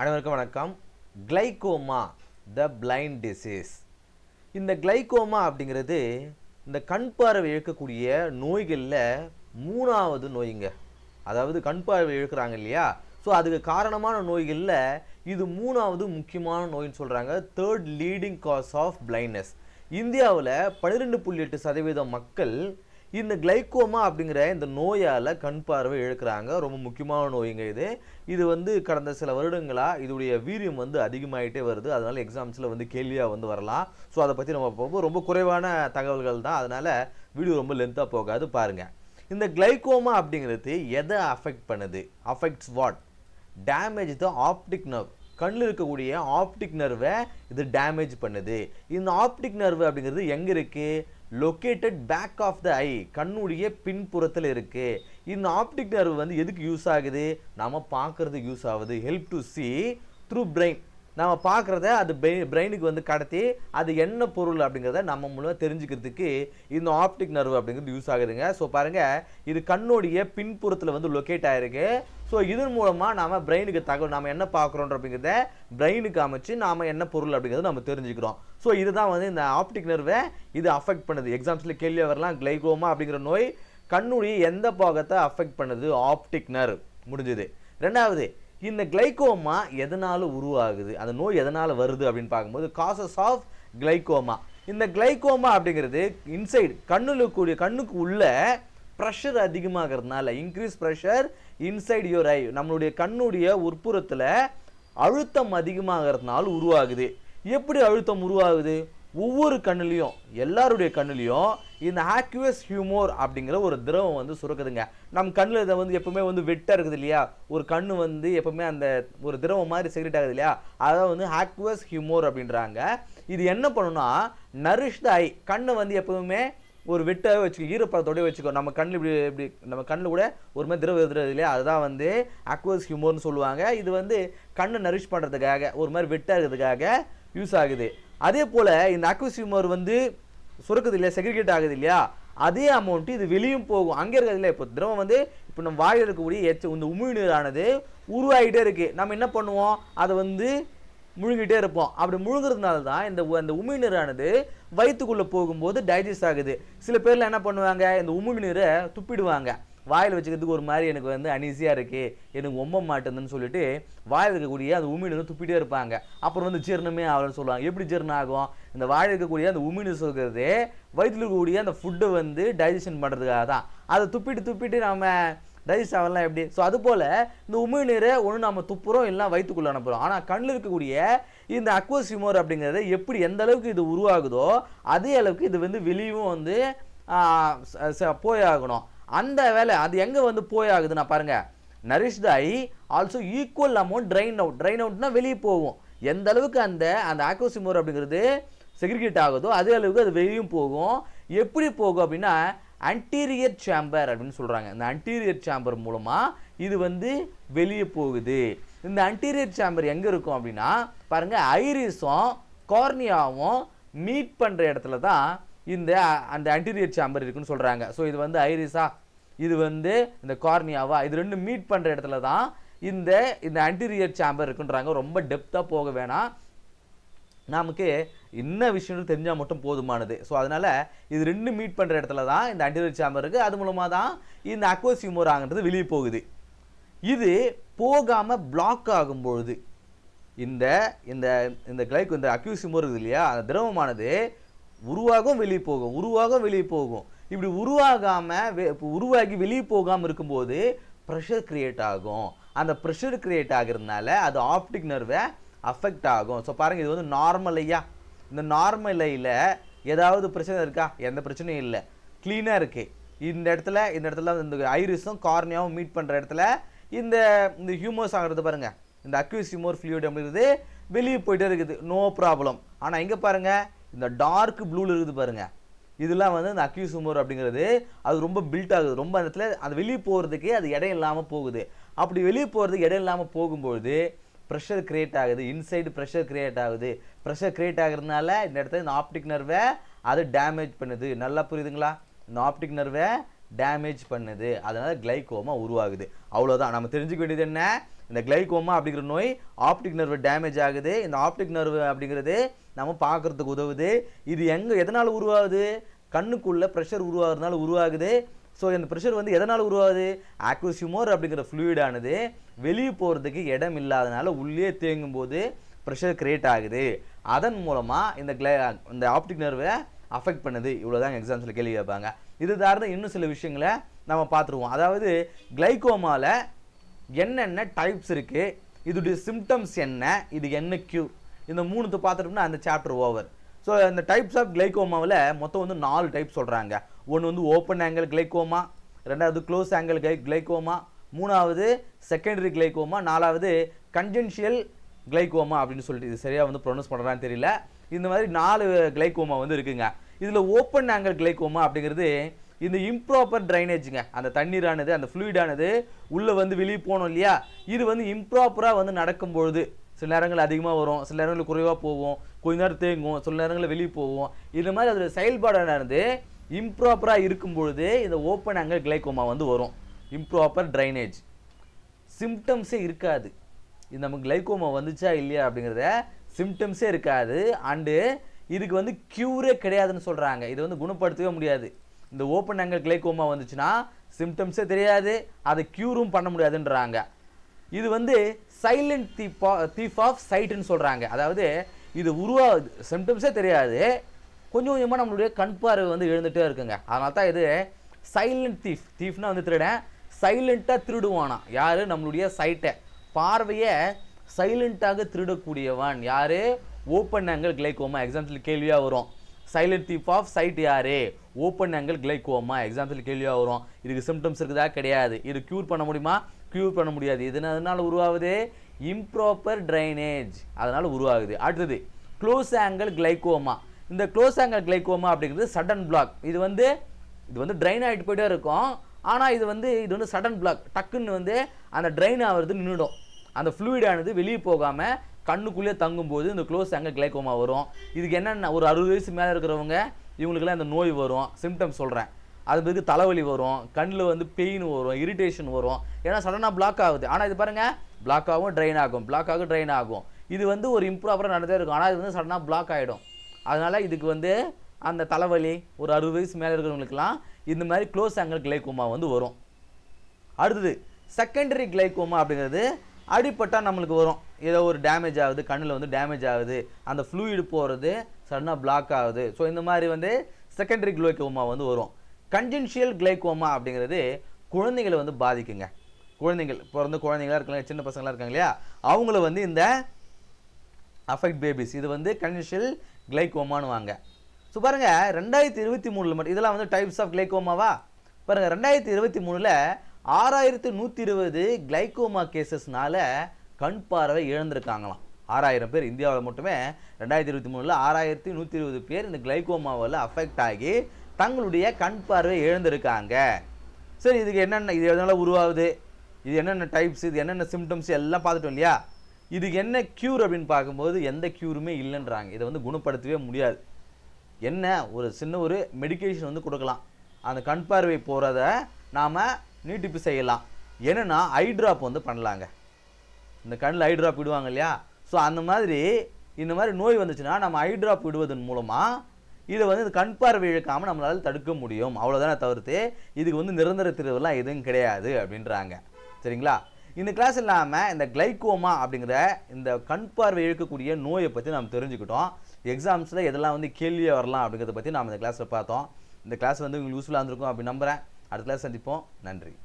அனைவருக்கும் வணக்கம். கிளைகோமா த blind disease இந்த கிளைகோமா அப்படிங்கிறது இந்த கண் பார்வை இழக்கக்கூடிய நோய்களில் மூணாவது நோய்ங்க. அதாவது கண் பார்வை இழுக்கிறாங்க இல்லையா? ஸோ அதுக்கு காரணமான நோய்களில் இது மூணாவது முக்கியமான நோயின்னு சொல்கிறாங்க third leading cause of blindness இந்தியாவில் பன்னிரெண்டு புள்ளி எட்டு சதவீதம் மக்கள் இந்த கிளைக்கோமா அப்படிங்கிற இந்த நோயால் கண் பார்வை இழக்கிறாங்க. ரொம்ப முக்கியமான நோய்ங்க இது. இது வந்து கடந்த சில வருடங்களாக இதோடைய வீரியம் வந்து அதிகமாயிட்டே வருது. அதனால் எக்ஸாம்ஸில் வந்து கேள்வியாக வந்து வரலாம். ஸோ அதை பற்றி நம்ம பார்ப்போம். ரொம்ப குறைவான தகவல்கள் தான். அதனால் வீடியோ ரொம்ப லென்த்தாக போகாது. பாருங்கள் இந்த கிளைகோமா அப்படிங்கிறது எதை அஃபெக்ட் பண்ணுது? Affects what damage the optic nerve கண்ணில் இருக்கக்கூடிய ஆப்டிக் நர்வை இது டேமேஜ் பண்ணுது. இந்த ஆப்டிக் நர்வு அப்படிங்கிறது எங்கே இருக்குது located back of the eye கண்ணுடைய பின்புறத்தில் இருக்குது இந்த ஆப்டிக் நர்வு வந்து எதுக்கு யூஸ் ஆகுது? நம்ம பார்க்குறதுக்கு யூஸ் ஆகுது. Help to see through brain நம்ம பார்க்குறத அது பிரெயினுக்கு வந்து கடத்தி அது என்ன பொருள் அப்படிங்கிறத நம்ம மூலமாக தெரிஞ்சுக்கிறதுக்கு இந்த ஆப்டிக் நர்வு அப்படிங்கிறது யூஸ் ஆகுதுங்க. ஸோ பாருங்கள் இது கண்ணுடைய பின்புறத்தில் வந்து லொக்கேட் ஆகிருக்கு ஸோ இதன் மூலமாக நாம் பிரெயினுக்கு தகவல் நாம் என்ன பார்க்குறோம் அப்படிங்கிறத பிரெயினுக்கு அமைச்சு நாம் என்ன பொருள் அப்படிங்கிறத நம்ம தெரிஞ்சுக்கிறோம். ஸோ இதுதான் வந்து இந்த ஆப்டிக் நர்வை இது அஃபெக்ட் பண்ணுது. எக்ஸாம்ஸில் கேள்வி வரலாம் கிளைகோமா அப்படிங்கிற நோய் கண்ணுடைய எந்த பாகத்தை அஃபெக்ட் பண்ணுது? ஆப்டிக் நர்வ் முடிஞ்சது. ரெண்டாவது இந்த கிளைக்கோமா எதனால் உருவாகுது? அந்த நோய் எதனால் வருது அப்படின்னு பார்க்கும்போது காசஸ் ஆஃப் கிளைகோமா இந்த கிளைக்கோமா அப்படிங்கிறது இன்சைடு கண்ணில் கூடிய கண்ணுக்கு உள்ள pressure அதிகமாகிறதுனால increase pressure inside your eye நம்மளுடைய கண்ணுடைய உட்புறத்தில் அழுத்தம் அதிகமாகிறதுனால உருவாகுது. எப்படி அழுத்தம் உருவாகுது? ஒவ்வொரு கண்ணுலேயும் எல்லாருடைய கண்ணுலேயும் இந்த ஆக்யூஎஸ் ஹியூமோர் அப்படிங்கிற ஒரு திரவம் வந்து சுரக்குதுங்க. நம்ம கண்ணில் இதை வந்து எப்பவுமே வந்து வெட்டாக இருக்குது இல்லையா? ஒரு கண் வந்து எப்பவுமே அந்த ஒரு திரவம் மாதிரி செக்ரெட் ஆகுது இல்லையா? அதான் வந்து ஆக்யூஎஸ் ஹியூமோர் அப்படின்றாங்க. இது என்ன பண்ணுன்னா நரிஷ் த ஐ கண்ணை வந்து எப்பவுமே ஒரு வெட்டாகவே வச்சுக்கோ ஈரப்பதத்தோடய வச்சுக்கோ நம்ம கண்ணில் இப்படி இப்படி நம்ம கண்ணில் கூட ஒரு மாதிரி திரவம் எதிரது இல்லையா? அதுதான் வந்து அக்வஸ் ஹியூமர்னு சொல்லுவாங்க. இது வந்து கண்ணை நரிஷ் பண்ணுறதுக்காக ஒரு மாதிரி வெட்டாக இருக்கிறதுக்காக யூஸ் ஆகுது. அதே போல் இந்த அக்வஸ் ஹியூமர் வந்து சுருக்குது இல்லையா செக்ரிகேட் ஆகுது இல்லையா அதே அமௌண்ட் இது வெளியும் போகும். அங்கே இருக்கிறது இல்லை இப்போ திரவம் வந்து இப்போ நம்ம வாயில் இருக்கக்கூடிய எச்ச இந்த உமிழ்நீரானது உருவாகிட்டே இருக்குது நம்ம என்ன பண்ணுவோம்? அதை வந்து முழுங்கிட்டே இருப்போம். அப்படி முழுங்குறதுனால தான் இந்த அந்த உமிழ்நீரானது வயிற்றுக்குள்ளே போகும்போது டைஜஸ்ட் ஆகுது. சில பேரில் என்ன பண்ணுவாங்க? இந்த உமிழ்நீரை துப்பிடுவாங்க. வாயில் வச்சுக்கிறதுக்கு ஒரு மாதிரி எனக்கு வந்து அனீசியாக இருக்குது எனக்கு ஒம்ப மாட்டேங்குதுன்னு சொல்லிட்டு வாயில் இருக்கக்கூடிய அந்த உமிழ்நீர் துப்பிட்டே இருப்பாங்க. அப்புறம் வந்து ஜீரணமே ஆகலன்னு சொல்லுவாங்க. எப்படி ஜீரணம் ஆகும்? இந்த வாயில் இருக்கக்கூடிய அந்த உமிழ்நீர் சொல்கிறது வயிற்றில் இருக்கக்கூடிய அந்த ஃபுட்டை வந்து டைஜஷன் பண்ணுறதுக்காக தான். அதை துப்பிட்டு துப்பிட்டு நம்ம டைஜஸ்ட் ஆகலாம் எப்படி? ஸோ அதுபோல் இந்த உமிழ்நீரை ஒன்று நம்ம துப்புறோம் இல்லை வயிற்றுக்குள்ளே அனுப்புகிறோம் ஆனால் கண்ணில் இருக்கக்கூடிய இந்த அக்வசிமோர் அப்படிங்கிறது எப்படி எந்த அளவுக்கு இது உருவாகுதோ அதே அளவுக்கு இது வந்து வெளியும் வந்து ஆ, ஆகணும் போயாகணும். அந்த வேலை அது எங்கே வந்து போய் நான் பாருங்கள் nourish the eye also equal amount drain out drain அவுட்னா வெளியே போகும். எந்த அளவுக்கு அந்த அந்த ஆக்வசிமோர் அப்படிங்கிறது செக்ரிகேட் ஆகுதோ அதே அளவுக்கு அது வெளியும் போகும். எப்படி போகும் அப்படின்னா அன்டீரியர் சேம்பர் அப்படின்னு சொல்கிறாங்க இந்த அன்டீரியர் சேம்பர் மூலமாக இது வந்து வெளியே போகுது. இந்த அன்டீரியர் சேம்பர் எங்கே இருக்கும் அப்படின்னா பாருங்கள் ஐரிஸும் கார்னியாவும் மீட் பண்ணுற இடத்துல தான் இந்த அந்த அன்டீரியர் சாம்பர் இருக்குன்னு சொல்கிறாங்க ஸோ இது வந்து ஐரிஸா? இது வந்து இந்த கார்னியாவா? இது ரெண்டும் மீட் பண்ணுற இடத்துல தான் இந்த இந்த அன்டீரியர் சாம்பர் இருக்குன்றாங்க. ரொம்ப டெப்த்தாக போக வேணாம். நமக்கு என்ன விஷயம்னு தெரிஞ்சால் மட்டும் போதுமானது. ஸோ அதனால் இது ரெண்டு மீட் பண்ணுற இடத்துல தான் இந்த அன்டீரியர் சாம்பர் இருக்குது அது மூலமாக தான் இந்த அக்வசியூமோர் வெளியே போகுது. இது போகாமல் பிளாக் ஆகும்பொழுது இந்த இந்த இந்த கிளைக்கு இந்த அக்யூசிமோர் இருக்குது இல்லையா? அந்த திரவமானது உருவாகும் வெளியே போகும். உருவாகும் வெளியே போகும். இப்படி உருவாகாமல் உருவாகி வெளியே போகாமல் இருக்கும்போது ப்ரெஷர் க்ரியேட் ஆகும். அந்த ப்ரெஷர் க்ரியேட் ஆகிறதுனால அது ஆப்டிக் நர்வை அஃபெக்ட் ஆகும். ஸோ பாருங்கள் இது வந்து நார்மல் ஐயா. இந்த நார்மலையில் ஏதாவது பிரச்சனை இருக்கா? எந்த பிரச்சனையும் இல்லை. க்ளீனாக இருக்குது இந்த இடத்துல இந்த இடத்துல இந்த ஐரிஸும் கார்னியாவும் மீட் பண்ணுற இடத்துல இந்த இந்த ஹியூமர்ஸ் ஆகிறது பாருங்கள் இந்த அக்யூஸ் ஹியூமர் ஃப்ளூயிட் அப்படிங்கிறது வெளியே போயிட்டே இருக்குது. நோ ப்ராப்ளம் ஆனால் இங்கே பாருங்கள் இந்த டார்க் ப்ளூவில் இருக்குது பாருங்கள் இதெல்லாம் வந்து இந்த அக்யூஸ் ஹியூமர் அப்படிங்கிறது அது ரொம்ப பில்ட் ஆகுது. ரொம்ப அந்த இடத்துல அது வெளியே போகிறதுக்கே அது இடம் இல்லாமல் போகுது. அப்படி வெளியே போகிறதுக்கு இடம் இல்லாமல் போகும்பொழுது ப்ரெஷர் கிரியேட் ஆகுது. இன்சைடு ப்ரெஷர் கிரியேட் ஆகுது. ப்ரெஷர் கிரியேட் ஆகுறதுனால இந்த இடத்துல இந்த ஆப்டிக் நர்வை அது டேமேஜ் பண்ணுது. நல்லா புரியுதுங்களா? இந்த ஆப்டிக் நர்வை டேமேஜ் பண்ணுது. அதனால் கிளைகோமா உருவாகுது. அவ்வளோதான் நம்ம தெரிஞ்சுக்க வேண்டியது என்ன? இந்த கிளைகோமா அப்படிங்கிற நோய் ஆப்டிக் நர்வு டேமேஜ் ஆகுது. இந்த ஆப்டிக் நர்வு அப்படிங்கிறது நம்ம பார்க்குறதுக்கு உதவுது. இது எங்கே எதனால் உருவாகுது? கண்ணுக்குள்ளே ப்ரெஷர் உருவாகிறதுனால உருவாகுது. ஸோ இந்த ப்ரெஷர் வந்து எதனால் உருவாகுது? ஆக்வசியூமோர் அப்படிங்கிற ஃப்ளூயிடானது வெளியே போகிறதுக்கு இடம் இல்லாதனால உள்ளே தேங்கும் போது ப்ரெஷர் கிரியேட் ஆகுது. அதன் மூலமாக இந்த கிளை இந்த ஆப்டிக் நர்வை அஃபெக்ட் பண்ணுது. இவ்வளோதான் எக்ஸாம்ஸில் கேள்வி கேட்பாங்க. இது சார்ந்த இன்னும் சில விஷயங்களை நம்ம பார்த்துருவோம். அதாவது கிளைகோமாவில் என்னென்ன டைப்ஸ் இருக்குது இதோடைய சிம்டம்ஸ் என்ன? இது என்ன கியூ இந்த மூணுத்து பார்த்துட்டோம்னா அந்த சாப்டர் ஓவர் ஸோ இந்த டைப்ஸ் ஆஃப் கிளைகோமாவில் மொத்தம் வந்து நாலு டைப் சொல்கிறாங்க ஒன்று வந்து ஓப்பன் ஆங்கிள் கிளைகோமா ரெண்டாவது க்ளோஸ் ஆங்கிள் கிளை கிளைகோமா மூணாவது செகண்டரி கிளைகோமா நாலாவது கன்ஜென்ஷியல் கிளைகோமா அப்படின்னு சொல்லிட்டு இது சரியாக வந்து ப்ரொனவுன்ஸ் பண்ணுறான்னு தெரியல. இந்த மாதிரி நாலு கிளைகோமா வந்து இருக்குங்க. இதில் ஓப்பன் ஆங்கிள் கிளைகோமா அப்படிங்கிறது இந்த இம்ப்ராப்பர் ட்ரைனேஜுங்க அந்த தண்ணீரானது அந்த ஃப்ளூயிடானது உள்ளே வந்து வெளியே போகணும் இல்லையா? இது வந்து இம்ப்ராப்பராக வந்து நடக்கும்பொழுது சில நேரங்கள் அதிகமாக வரும் சில நேரங்கள் குறைவாக போகும் கொஞ்ச நேரம் தேங்கும் சில நேரங்களில் வெளியே போவோம் இது மாதிரி அதோட செயல்பாடானது இம்ப்ராப்பராக இருக்கும் பொழுது இந்த ஓப்பன் ஆங்கிள் கிளைகோமா வந்து வரும். இம்ப்ராப்பர் ட்ரைனேஜ் சிம்டம்ஸே இருக்காது. இது நமக்கு கிளைகோமா வந்துச்சா இல்லையா அப்படிங்கிறத சிம்டம்ஸே இருக்காது. அண்டு இதுக்கு வந்து க்யூரே கிடையாதுன்னு சொல்கிறாங்க இது வந்து குணப்படுத்தவே முடியாது. இந்த ஓப்பன் ஆங்கிள் கிளைகோமா வந்துச்சுன்னா சிம்டம்ஸே தெரியாது அதை க்யூரும் பண்ண முடியாதுன்றாங்க. இது வந்து சைலண்ட் தீப் தீஃப் ஆஃப் சைட்டுன்னு சொல்கிறாங்க அதாவது இது உருவா சிம்டம்ஸே தெரியாது. கொஞ்சம் கொஞ்சமாக நம்மளுடைய கண் பார்வை வந்து எழுந்துகிட்டே இருக்குங்க. அதனால தான் இது சைலண்ட் தீஃப் தீஃப்னா வந்து திருடன். சைலண்ட்டாக திருடுவானா யார்? நம்மளுடைய சைட்டை பார்வையை சைலண்ட்டாக திருடக்கூடியவன் யார்? ஓப்பன் ஆங்கிள் கிளைகோமா எக்ஸாம்பிள் கேள்வியாக வரும். சைலண்ட் தீப் ஆஃப் சைட் யார்? ஓப்பன் ஆங்கிள் கிளைக்கோமா எக்ஸாம்பிள் கேள்வியாக வரும். இதுக்கு சிம்டம்ஸ் இருக்குதா? கிடையாது. இது க்யூர் பண்ண முடியுமா? க்யூர் பண்ண முடியாது. இது அதனால் உருவாகுது? இம்ப்ராப்பர் ட்ரைனேஜ் அதனால் உருவாகுது. அடுத்தது க்ளோஸ் ஆங்கிள் கிளைக்கோமா இந்த க்ளோஸ் ஆங்கிள் கிளைக்கோமா அப்படிங்கிறது சடன் பிளாக் இது வந்து இது வந்து ட்ரைன் ஆகிட்டு போயிட்டே இருக்கும். ஆனால் இது வந்து இது வந்து சடன் பிளாக் டக்குன்னு வந்து அந்த ட்ரைன் ஆகிறது நின்றுடும் அந்த ஃப்ளூயிடானது வெளியே போகாமல் கண்ணுக்குள்ளே தங்கும்போது இந்த க்ளோஸ் ஆங்கிள் கிளைகோமா வரும். இதுக்கு என்னென்ன ஒரு அறுபது வயசு மேலே இருக்கிறவங்க இவங்களுக்கெல்லாம் இந்த நோய் வரும் சிம்டம்ஸ் சொல்கிறேன் அது பிறகு தலைவலி வரும் கண்ணில் வந்து பெயின் வரும் இரிட்டேஷன் வரும். ஏன்னா சடனாக பிளாக் ஆகுது. ஆனால் இது பாருங்கள் பிளாக் ஆகும் ட்ரைன் ஆகும். பிளாக் ஆகும் ட்ரைன் ஆகும். இது வந்து ஒரு இம்ப்ரூவராக நடந்தே இருக்கும். ஆனால் இது வந்து சடனாக பிளாக் ஆகிடும் அதனால் இதுக்கு வந்து அந்த தலைவலி ஒரு அறுபது வயசு மேலே இருக்கிறவங்களுக்குலாம் இந்த மாதிரி க்ளோஸ் ஆங்கிள் கிளைகோமா வந்து வரும். அடுத்தது செகண்டரி கிளைகோமா அப்படிங்கிறது அடிப்பட்டால் நம்மளுக்கு வரும். ஏதோ ஒரு டேமேஜ் ஆகுது கண்ணில் வந்து டேமேஜ் ஆகுது அந்த ஃப்ளூயிடு போகிறது சடனாக பிளாக் ஆகுது. ஸோ இந்த மாதிரி வந்து செகண்டரி கிளைகோமா வந்து வரும். கன்ஜென்ஷியல் கிளைக்கோமா அப்படிங்கிறது குழந்தைகளை வந்து பாதிக்குங்க. குழந்தைகள் பிறந்த குழந்தைங்களா இருக்காங்க சின்ன பசங்களாக இருக்காங்க இல்லையா? அவங்கள வந்து இந்த அஃபெக்ட் பேபிஸ் இது வந்து கன்ஜென்ஷியல் கிளைகோமான்னு வாங்க. ஸோ பாருங்கள் ரெண்டாயிரத்தி இருபத்தி மூணில் மட்டும் இதெல்லாம் வந்து டைப்ஸ் ஆஃப் கிளைகோமாவா பாருங்கள் ரெண்டாயிரத்தி இருபத்தி மூணில் ஆறாயிரத்து நூற்றி இருபது கிளைகோமா கேசஸ்னால கண் பார்வை இழந்திருக்காங்களாம். ஆறாயிரம் பேர் இந்தியாவில் மட்டுமே ரெண்டாயிரத்தி இருபத்தி மூணில் ஆறாயிரத்தி நூற்றி இருபது பேர் இந்த கிளைகோமாவில் அஃபெக்ட் ஆகி தங்களுடைய கண் பார்வை இழந்திருக்காங்க. சரி இதுக்கு என்னென்ன இது எதனால் உருவாகுது? இது என்னென்ன டைப்ஸ் இது என்னென்ன சிம்டம்ஸ் எல்லாம் பார்த்துட்டோம் இல்லையா? இதுக்கு என்ன க்யூர் அப்படின்னு பார்க்கும்போது எந்த க்யூருமே இல்லைன்றாங்க. இதை வந்து குணப்படுத்தவே முடியாது. என்ன ஒரு சின்ன ஒரு மெடிக்கேஷன் வந்து கொடுக்கலாம். அந்த கண் பார்வை போகிறத நாம் நீட்டிப்பு செய்யலாம். என்னென்னா ஐ ட்ராப் வந்து பண்ணலாங்க. இந்த கண்ணில் ஐ ட்ராப் விடுவாங்க இல்லையா? ஸோ அந்த மாதிரி இந்த மாதிரி நோய் வந்துச்சுன்னா நம்ம ஐ ட்ராப் விடுவதன் மூலமாக இதை வந்து இந்த கண் பார்வை இழக்காமல் நம்மளால் தடுக்க முடியும். அவ்வளோதானே தவிர்த்து இதுக்கு வந்து நிரந்தர தீர்வுலாம் எதுவும் கிடையாது அப்படின்றாங்க. சரிங்களா? இந்த கிளாஸ் இல்லாமல் இந்த கிளைக்கோமா அப்படிங்கிற இந்த கண் பார்வை இழுக்கக்கூடிய நோயை பற்றி நாம் தெரிஞ்சுக்கிட்டோம். எக்ஸாம்ஸில் எதெல்லாம் வந்து கேள்வியாக வரலாம் அப்படிங்கிறத பற்றி நாம் இந்த கிளாஸில் பார்த்தோம். இந்த கிளாஸ் வந்து உங்களுக்கு யூஸ்ஃபுல்லாக இருந்திருக்கும் அப்படி நம்புகிறேன் அடுத்த கிளாஸ் சந்திப்போம். நன்றி.